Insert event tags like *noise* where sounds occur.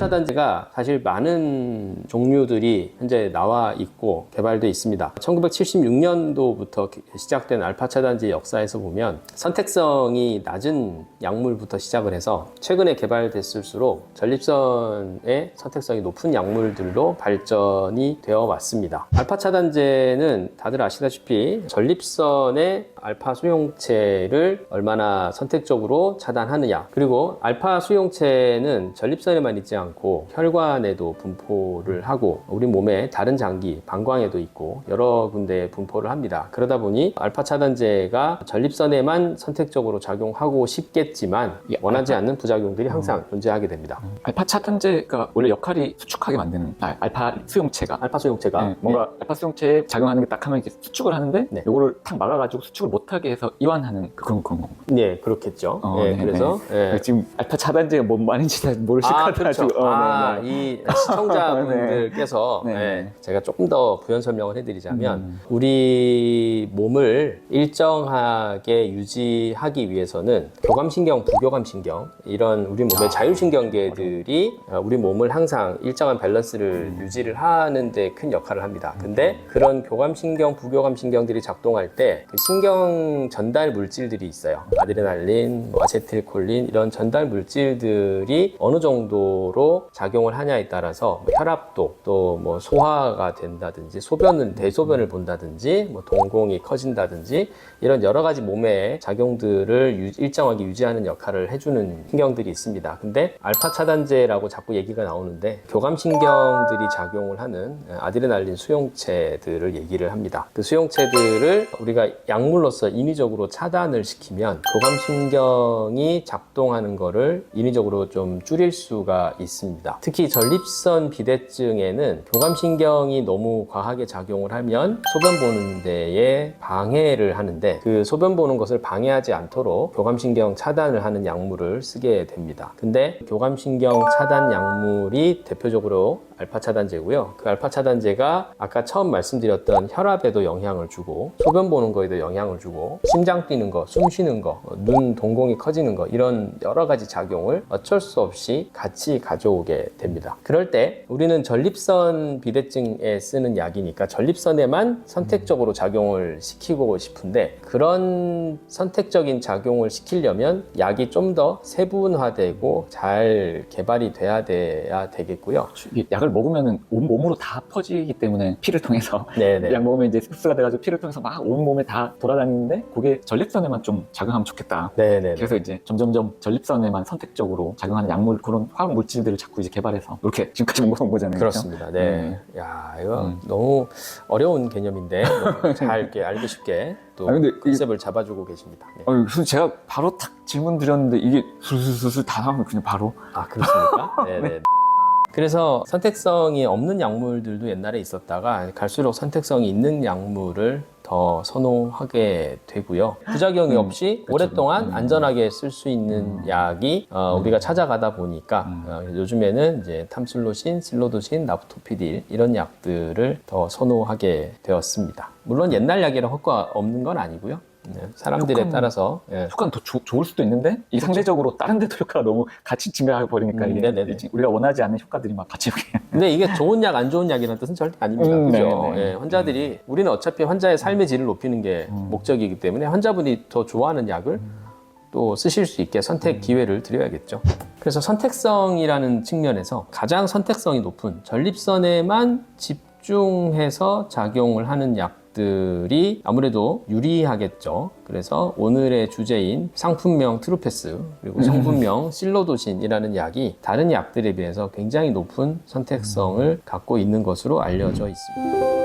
차단제가 사실 많은 종류들이 현재 나와 있고 개발돼 있습니다. 1976년도부터 시작된 알파 차단제 역사에서 보면 선택성이 낮은 약물부터 시작을 해서 최근에 개발됐을수록 전립선의 선택성이 높은 약물들로 발전이 되어 왔습니다. 알파 차단제는 다들 아시다시피 전립선의 알파 수용체를 얼마나 선택적으로 차단하느냐. 그리고 알파 수용체는 전립선에만 있지 않고 혈관에도 분포를 하고 우리 몸의 다른 장기 방광에도 있고 여러 군데에 분포를 합니다. 그러다 보니 알파 차단제가 전립선에만 선택적으로 작용하고 싶겠지만 예, 원하지 않는 부작용들이 항상 존재하게 됩니다. 알파 차단제가 원래 역할이 수축하게 만드는 아, 알파 수용체가. 알파 수용체가. 네, 뭔가 알파 수용체에 작용하는 게 딱 하면 이렇게 수축을 하는데 네. 요거를 탁 막아가지고 수축을 못하게 해서 이완하는 그- 그런 그런 거. 네 그렇겠죠 어, 예, 네, 그래서 예. 지금 알파 차단제가 뭔 말인지 잘 모르실 것 아, 같아가지고. 그렇죠. 어, 아, 네, 네. 이 시청자분들께서 네. *laughs* 네. 예, 제가 조금 더 부연 설명을 해드리자면 음. 우리 몸을 일정하게 유지하기 위해서는 교감신경, 부교감신경 이런 우리 몸의 아, 자율신경계들이 어, 우리 몸을 항상 일정한 밸런스를 음. 유지를 하는데 큰 역할을 합니다. 근데 그런 교감신경, 부교감신경들이 작동할 때 그 신경 전달 물질들이 있어요. 아드레날린, 뭐 아세틸콜린 이런 전달 물질들이 어느 정도로 작용을 하냐에 따라서 뭐 혈압도 또 뭐 소화가 된다든지 소변은 대소변을 본다든지 뭐 동공이 커진다든지 이런 여러 가지 몸의 작용들을 유- 일정하게 유지하는 역할을 해주는 신경들이 있습니다. 근데 알파 차단제라고 자꾸 얘기가 나오는데 교감 신경들이 작용을 하는 아드레날린 수용체들을 얘기를 합니다. 그 수용체들을 우리가 약물로 서 인위적으로 차단을 시키면 교감신경이 작동하는 거를 인위적으로 좀 줄일 수가 있습니다. 특히 전립선 비대증에는 교감신경이 너무 과하게 작용을 하면 소변 보는 데에 방해를 하는데 그 소변 보는 것을 방해하지 않도록 교감신경 차단을 하는 약물을 쓰게 됩니다. 근데 교감신경 차단 약물이 대표적으로 알파 차단제고요. 그 알파 차단제가 아까 처음 말씀드렸던 혈압에도 영향을 주고 소변 보는 거에도 영향을 주고 심장 뛰는 거, 숨 쉬는 거, 눈 동공이 커지는 거 이런 여러 가지 작용을 어쩔 수 없이 같이 가져오게 됩니다. 그럴 때 우리는 전립선 비대증에 쓰는 약이니까 전립선에만 선택적으로 작용을 시키고 싶은데 그런 선택적인 작용을 시키려면 약이 좀 더 세분화되고 잘 개발이 돼야 돼야 되겠고요. 이게 약을 먹으면 온 몸으로 다 퍼지기 때문에 피를 통해서 네네. *laughs* 약 먹으면 이제 흡수가 돼가지고 피를 통해서 막 온 몸에 다 돌아다니 는데 그게 전립선에만 좀 작용하면 좋겠다. 네네. 그래서 이제 점점점 전립선에만 선택적으로 작용하는 약물 그런 화학 물질들을 자꾸 이제 개발해서 이렇게 지금까지 온 거잖아요. 그렇습니다. 네. 야, 이거 음. 너무 어려운 개념인데 *laughs* 잘 이렇게 알기 쉽게 또 아, 근데 이- 컨셉을 잡아주고 계십니다. 네. 어, 그래서 제가 바로 탁 질문 드렸는데 이게 술술술술 다 나오면 그냥 바로 아 그렇습니까? 네네. *laughs* 그래서 선택성이 없는 약물들도 옛날에 있었다가 갈수록 선택성이 있는 약물을 더 선호하게 되고요. 부작용이 음, 없이 그쵸. 오랫동안 음. 안전하게 쓸 수 있는 약이 어, 음. 우리가 찾아가다 보니까 음. 어, 요즘에는 이제 탐슬로신, 실로도신, 나프토피딜 이런 약들을 더 선호하게 되었습니다. 물론 옛날 약이라 효과 없는 건 아니고요. 네, 사람들에 효과는- 따라서 예. 효과는 더 조- 좋을 수도 있는데 이 상대적으로 다른 데도 효과가 너무 같이 증가해 버리니까 음, 이게 네네네. 우리가 원하지 않는 효과들이 막 같이 이렇게 근데 이게 좋은 약, 안 좋은 약이라는 뜻은 절대 아닙니다. 음, 그죠? 네네. 예, 환자들이, 우리는 어차피 환자의 삶의 질을 높이는 게 음. 목적이기 때문에 환자분이 더 좋아하는 약을 또 쓰실 수 있게 선택 기회를 드려야겠죠. 그래서 선택성이라는 측면에서 가장 선택성이 높은 전립선에만 집중해서 작용을 하는 약 들이 아무래도 유리하겠죠. 그래서 오늘의 주제인 상품명 트루페스 그리고 성분명 실로도신이라는 약이 다른 약들에 비해서 굉장히 높은 선택성을 갖고 있는 것으로 알려져 있습니다.